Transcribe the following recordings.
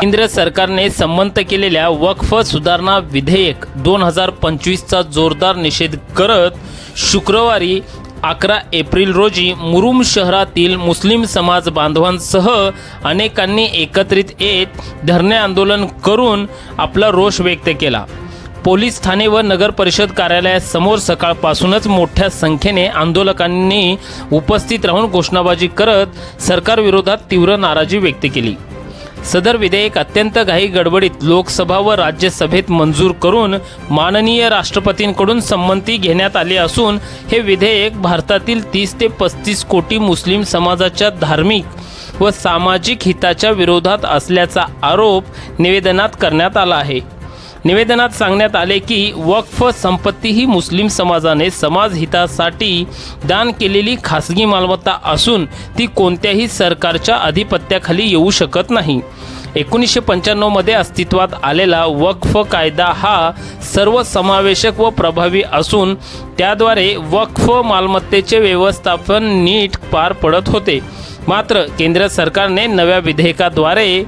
केंद्र सरकारने संमत केलेल्या वक्फ सुधारणा विधेयक दोन हजार पंचवीसचा जोरदार निषेध करत शुक्रवारी अकरा एप्रिल रोजी मुरुम शहरातील मुस्लिम समाज बांधवांसह अनेकांनी एकत्रित येत धरणे आंदोलन करून आपला रोष व्यक्त केला. पोलीस ठाणे व नगर परिषद कार्यालयासमोर सकाळपासूनच मोठ्या संख्येने आंदोलकांनी उपस्थित राहून घोषणाबाजी करत सरकारविरोधात तीव्र नाराजी व्यक्त केली. सदर विधेयक अत्यंत घाई गडबडीत लोकसभा व राज्यसभेत मंजूर करून माननीय राष्ट्रपतींकडून संमती घेण्यात आली असून हे विधेयक भारतातील तीस ते पस्तीस कोटी मुस्लिम समाजाच्या धार्मिक व सामाजिक हिताच्या विरोधात असल्याचा आरोप निवेदनात करण्यात आला आहे. निवेदनात सांगण्यात आले की वक्फ संपत्ती ही मुस्लिम समाजाने समाज हितासाठी दान केलेली खासगी मालमत्ता असून ती कोणत्याही सरकारच्या अधिपत्याखाली येऊ शकत नाही. एकोणीसशे पंच्याण्णवमध्ये अस्तित्वात आलेला वक्फ कायदा हा सर्वसमावेशक व प्रभावी असून त्याद्वारे वक्फ मालमत्तेचे व्यवस्थापन नीट पार पडत होते. मात्र केंद्र सरकारने नव्या विधेयकाद्वारे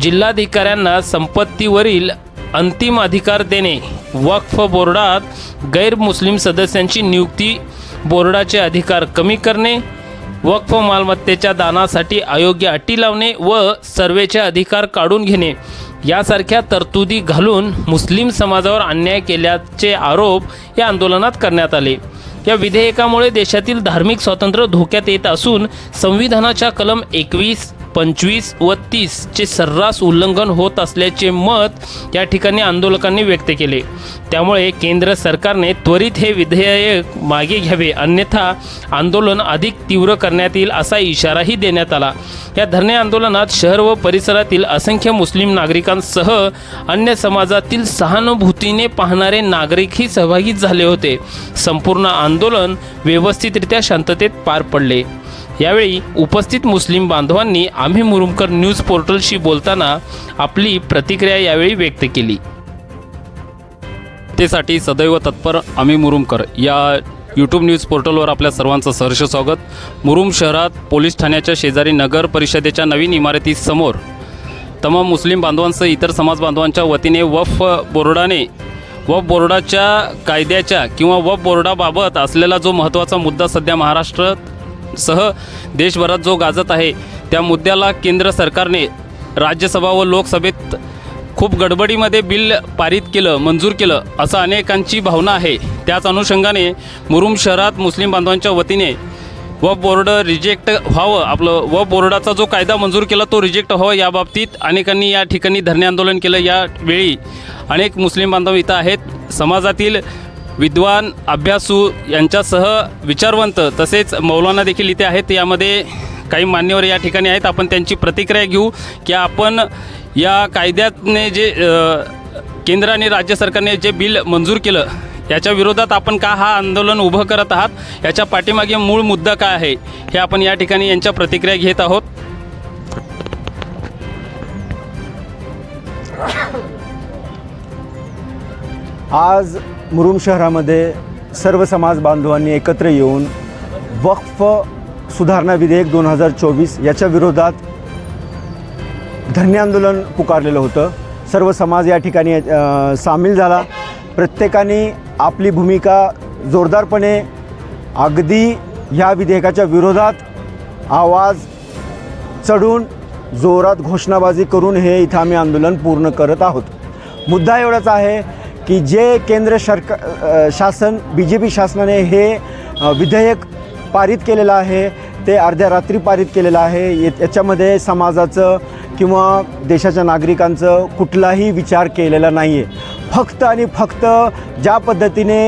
जिल्हाधिकाऱ्यांना संपत्तीवरील अंतिम अधिकार देणे. वक्फ बोर्डात गैरमुस्लिम सदस्यांची नियुक्ती बोर्डाचे अधिकार कमी करणे वक्फ मालमत्तेच्या दानासाठी अयोग्य अटी लावणे व सर्वेचे अधिकार काढून घेणे. यासारख्या तरतुदी घालून मुस्लिम समाजावर अन्याय केल्याचे आरोप या आंदोलनात करण्यात आले. या विधेयकामुळे देशातील धार्मिक स्वातंत्र्य धोक्यात येत असून संविधानाच्या कलम एकवीस पंचवीस व तीसचे सर्रास उल्लंघन होत असल्याचे मत या ठिकाणी आंदोलकांनी व्यक्त केले. त्यामुळे केंद्र सरकारने त्वरित हे विधेयक मागे घ्यावे अन्यथा आंदोलन अधिक तीव्र करण्यात येईल असा इशाराही देण्यात आला. या धरणे आंदोलनात शहर व परिसरातील असंख्य मुस्लिम नागरिकांसह अन्य समाजातील सहानुभूतीने पाहणारे नागरिकही सहभागी झाले होते. संपूर्ण आंदोलन व्यवस्थितरित्या शांततेत पार पडले. यावेळी उपस्थित मुस्लिम बांधवांनी आम्ही मुरुमकर न्यूज पोर्टलशी बोलताना आपली प्रतिक्रिया यावेळी व्यक्त केली. तेसाठी सदैव तत्पर आम्ही मुरुमकर या यूट्यूब न्यूज पोर्टलवर आपल्या सर्वांचं सहर्ष स्वागत. मुरुम शहरात पोलीस ठाण्याच्या शेजारी नगर परिषदेच्या नवीन इमारतीसमोर तमाम मुस्लिम बांधवांसह इतर समाज बांधवांच्या वतीने वफ बोर्डाने वफ बोर्डाच्या कायद्याच्या किंवा वफ बोर्डाबाबत असलेला जो महत्त्वाचा मुद्दा सध्या महाराष्ट्रात सह देशभरात जो गाजत आहे त्या मुद्द्याला केंद्र सरकारने राज्यसभा व लोकसभेत खूप गडबडीमध्ये बिल पारित केलं मंजूर केलं असं अनेकांची भावना आहे. त्याच अनुषंगाने मुरुम शहरात मुस्लिम बांधवांच्या वतीने व बोर्ड रिजेक्ट व्हावं आपलं व बोर्डाचा जो कायदा मंजूर केला तो रिजेक्ट व्हावा याबाबतीत अनेकांनी या ठिकाणी धरणे आंदोलन केलं. यावेळी अनेक मुस्लिम बांधव इथं आहेत. समाजातील विद्वान अभ्यासू यांच्यासह विचारवंत तसेच मौलाना देखील इथे आहेत. यामध्ये काही मान्यवर या ठिकाणी आहेत. आपण त्यांची प्रतिक्रिया घेऊ की आपण या कायद्याने जे केंद्र आणि राज्य सरकारने जे बिल मंजूर केलं याच्या विरोधात आपण का हा आंदोलन उभं करत आहात? याच्या पाठीमागे मूळ मुद्दा काय आहे? हे आपण या ठिकाणी यांच्या प्रतिक्रिया घेत आहोत. आज मुरुम शहरामध्ये सर्व समाज बांधवांनी एकत्र येऊन वक्फ सुधारणा विधेयक दोन हजार चोवीस याच्या विरोधात धन्य आंदोलन पुकारलेलं होतं. सर्व समाज या ठिकाणी सामील झाला. प्रत्येकाने आपली भूमिका जोरदारपणे अगदी ह्या विधेयकाच्या विरोधात आवाज चढून जोरात घोषणाबाजी करून हे इथं आम्ही आंदोलन पूर्ण करत आहोत. मुद्दा एवढाच आहे की जे केंद्र सरकार शासन बी जे पी शासनाने हे विधेयक पारित केलेलं आहे ते अर्ध्या रात्री पारित केलेलं आहे. याच्यामध्ये समाजाचं किंवा देशाच्या नागरिकांचं कुठलाही विचार केलेला नाही आहे फक्त आणि फक्त ज्या पद्धतीने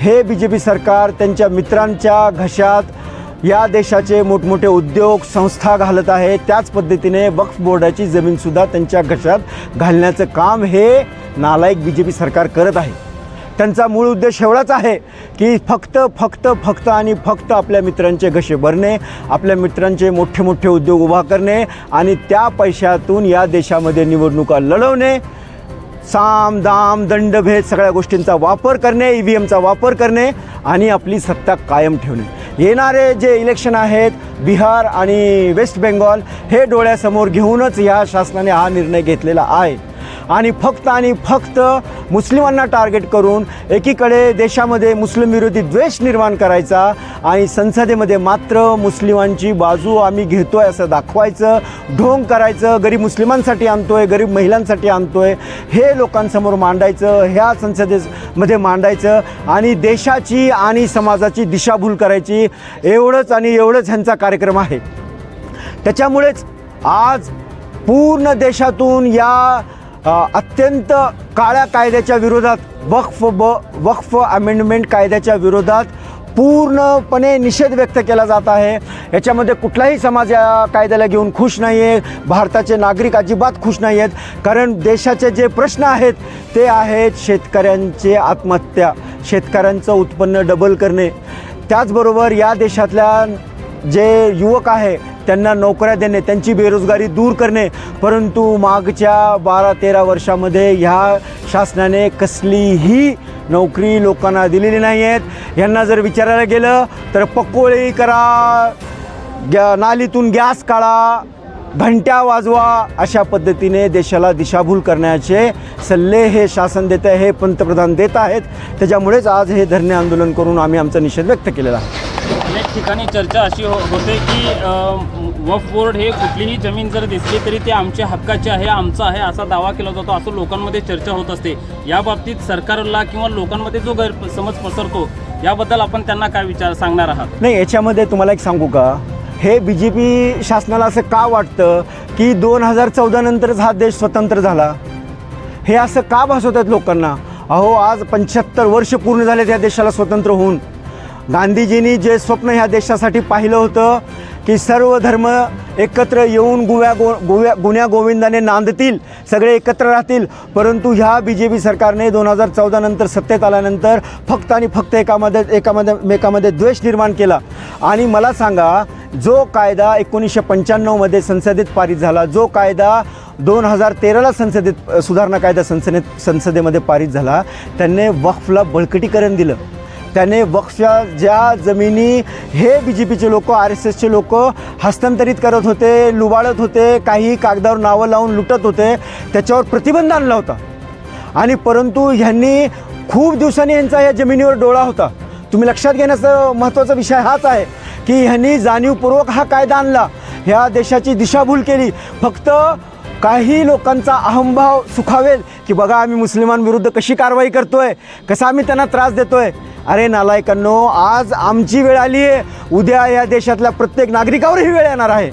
हे बी जे पी सरकार त्यांच्या मित्रांच्या घशात या देशाचे मोठमोठे उद्योग संस्था घालत आहे त्याच पद्धतीने वक्फ बोर्डाची जमीनसुद्धा त्यांच्या घशात घालण्याचं काम हे नालायक बी जे पी सरकार करत आहे. त्यांचा मूळ उद्देश एवढाच आहे की फक्त फक्त फक्त आणि फक्त आपल्या मित्रांचे घसे भरणे आपल्या मित्रांचे मोठे मोठे उद्योग उभा करणे आणि त्या पैशातून या देशामध्ये निवडणुका लढवणे साम दाम दंडभेद सगळ्या गोष्टींचा वापर करणे ई व्ही एमचा वापर करणे आणि आपली सत्ता कायम ठेवणे. येणारे जे इलेक्शन आहेत बिहार आणि वेस्ट बेंगॉल हे डोळ्यासमोर घेऊनच या शासनाने हा निर्णय घेतलेला आहे. आणि फक्त आणि फक्त मुस्लिमांना टार्गेट करून एकीकडे देशामध्ये मुस्लिम विरोधी द्वेष निर्माण करायचा आणि संसदेमध्ये मात्र मुस्लिमांची बाजू आम्ही घेतो आहे असं दाखवायचं ढोंग करायचं गरीब मुस्लिमांसाठी आणतो आहे गरीब महिलांसाठी आणतो आहे हे लोकांसमोर मांडायचं ह्या संसदेमध्ये मांडायचं आणि देशाची आणि समाजाची दिशाभूल करायची एवढंच आणि एवढंच ह्यांचा कार्यक्रम आहे. त्याच्यामुळेच आज पूर्ण देशातून या अत्यंत काळ्या कायद्याच्या विरोधात वक्फ ब वक्फ अमेंडमेंट कायद्याच्या विरोधात पूर्णपणे निषेध व्यक्त केला जात आहे. याच्यामध्ये कुठलाही समाज या कायद्याला घेऊन खुश नाही आहे भारताचे नागरिक अजिबात खुश नाही आहेत कारण देशाचे जे प्रश्न आहेत ते आहेत शेतकऱ्यांचे आत्महत्या शेतकऱ्यांचं उत्पन्न डबल करणे. त्याचबरोबर या देशातल्या जे युवक आहे त्यांना नोकऱ्या देणे त्यांची बेरोजगारी दूर करणे परंतु मागच्या बारा तेरा वर्षामध्ये ह्या शासनाने कसलीही नोकरी लोकांना दिलेली नाही आहेत यांना जर विचारायला गेलं तर पकोळी करा गॅ नालीतून गॅस काढा घंट्या वाजवा अशा पद्धतीने देशाला दिशाभूल करण्याचे सल्ले हे शासन देत आहे हे पंतप्रधान देत आहेत. त्याच्यामुळेच आज हे धरणे आंदोलन करून आम्ही आमचा निषेध व्यक्त केलेला आहे. अनेक ठिकाणी चर्चा अशी हो होते की अ, वक्फ बोर्ड हे कुठलीही जमीन जर दिसली तरी ते आमच्या हक्काचे आहे आमचं आहे असा दावा केला जातो असं लोकांमध्ये चर्चा होत असते. या बाबतीत सरकारला किंवा लोकांमध्ये जो गैरसमज पसरतो याबद्दल आपण त्यांना काय विचार सांगणार आहात? नाही याच्यामध्ये तुम्हाला एक सांगू का? हे बी जे पी शासनाला असं का वाटतं की दोन हजार चौदा नंतरच हा देश स्वतंत्र झाला? हे असं का भासवतात लोकांना? अहो आज पंच्याहत्तर वर्ष पूर्ण झालेत या देशाला स्वतंत्र होऊन. गांधीजींनी जे स्वप्न ह्या देशासाठी पाहिलं होतं की सर्व धर्म एकत्र येऊन गुव्या गो गोव्या गुन्ह्या गोविंदाने नांदतील सगळे एकत्र राहतील. परंतु ह्या बी जे पी सरकारने दोन हजार चौदा नंतर सत्तेत आल्यानंतर फक्त आणि फक्त एकामध्ये एकामध्ये एकामध्ये द्वेष निर्माण केला. आणि मला सांगा जो कायदा एकोणीसशे पंच्याण्णवमध्ये संसदेत पारित झाला जो कायदा दोन हजार तेराला संसदेत सुधारणा कायदा संसदेत संसदेमध्ये पारित झाला त्यांनी वक्फला बळकटीकरण दिलं. त्याने बक्ष ज्या जमिनी हे बी जे पीचे लोक आर एस एसचे लोक हस्तांतरित करत होते लुबाळत होते काही कागदावर नावं लावून लुटत होते त्याच्यावर प्रतिबंध आणला होता. आणि परंतु ह्यांनी खूप दिवसांनी यांचा या जमिनीवर डोळा होता. तुम्ही लक्षात घेण्याचा महत्त्वाचा विषय हाच आहे की ह्यांनी जाणीवपूर्वक हा कायदा आणला. ह्या देशाची दिशाभूल केली. फक्त काही लोकांचा अहंभाव सुखावेल की बघा आम्ही मुस्लिमांविरुद्ध कशी कारवाई करतोय कसा आम्ही त्यांना त्रास देतोय. अरे नालायकांनो आज आमची वेळ आली आहे. उद्या या देशातल्या प्रत्येक नागरिकावर ही वेळ येणार आहे.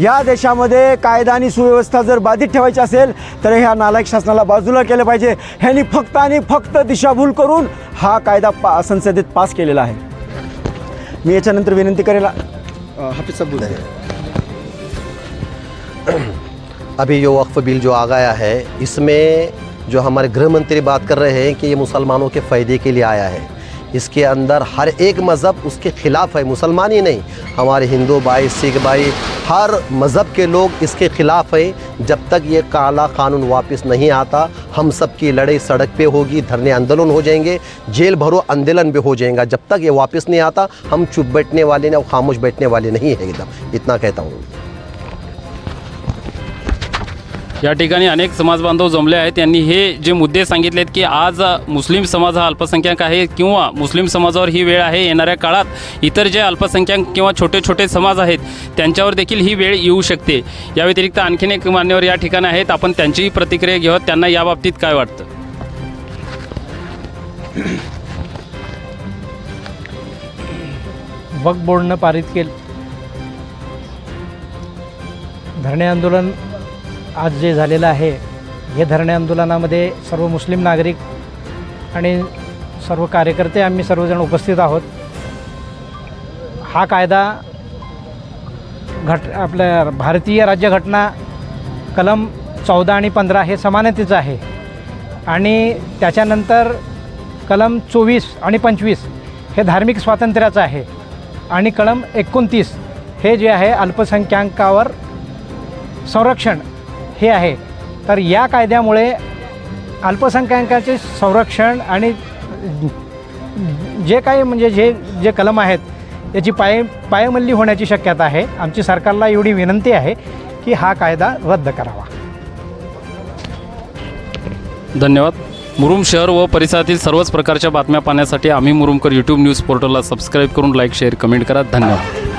या देशामध्ये कायदा आणि सुव्यवस्था जर बाधित ठेवायची असेल तर ह्या नालायक शासनाला बाजूला केलं पाहिजे. ह्यांनी फक्त आणि फक्त दिशाभूल करून हा कायदा पा संसदेत पास केलेला आहे. मी याच्यानंतर विनंती करेल हाफिज साहेब अभी यो वक्फ बिल जो आ गया है इसमें जो हमारे गृह मंत्री बात कर रहे हैं कि ये मुसलमानों के फ़ायदे के लिए आया है। इसके अंदर हर एक मज़हब उसके ख़िलाफ़ है, मुसलमान ही नहीं। हमारे हिंदू भाई, सिख भाई, हर मज़हब के लोग इसके ख़िलाफ़ है। जब तक ये काला कानून वापस नहीं आता, हम सब की लड़ाई सड़क पे होगी, धरने आंदोलन हो जाएँगे, जेल भरो आंदोलन भी हो जाएगा। जब तक ये वापस नहीं आता, हम चुप बैठने वाले और खामोश बैठने वाले नहीं है एकदम। इतना कहता हूँ। या ठिकाणी अनेक समाज बांधव जमले आहेत. त्यांनी हे जे मुद्दे सांगितलेत की आज मुस्लिम समाज हा अल्पसंख्याक आहे किंवा मुस्लिम समाजावर ही वेळ आहे येणाऱ्या काळात इतर जे अल्पसंख्याक किंवा छोटे छोटे समाज आहेत त्यांच्यावर देखील ही वेळ येऊ शकते. या व्यतिरिक्त आणखीन एक मान्यवर या ठिकाणी आहेत. आपण त्यांचीही प्रतिक्रिया घेऊ त्यांना याबाबतीत काय वाटतं? वक्फ बोर्डनं पारित केलं. धरणे आंदोलन आज जे झालेलं आहे हे धरणे आंदोलनामध्ये सर्व मुस्लिम नागरिक आणि सर्व कार्यकर्ते आम्ही सर्वजण उपस्थित आहोत. हा कायदा घट आपल्या भारतीय राज्यघटना कलम चौदा आणि पंधरा हे समानतेचं आहे. आणि त्याच्यानंतर कलम चोवीस आणि पंचवीस हे धार्मिक स्वातंत्र्याचं आहे. आणि कलम एकोणतीस हे जे आहे अल्पसंख्याकावर संरक्षण हे आहे. तर या कायद्यामुळे अल्पसंख्याकांचे संरक्षण आणि जे काही म्हणजे जे जे कलम आहेत याची पाय पायमल्ली होण्याची शक्यता आहे. आमची सरकारला एवढी विनंती आहे की हा कायदा रद्द करावा. धन्यवाद. मुरुम शहर व परिसरातील सर्वच प्रकारच्या बातम्या पाहण्यासाठी आम्ही मुरुमकर यूट्यूब न्यूज पोर्टलला सबस्क्राईब करून लाईक शेअर कमेंट करा. धन्यवाद.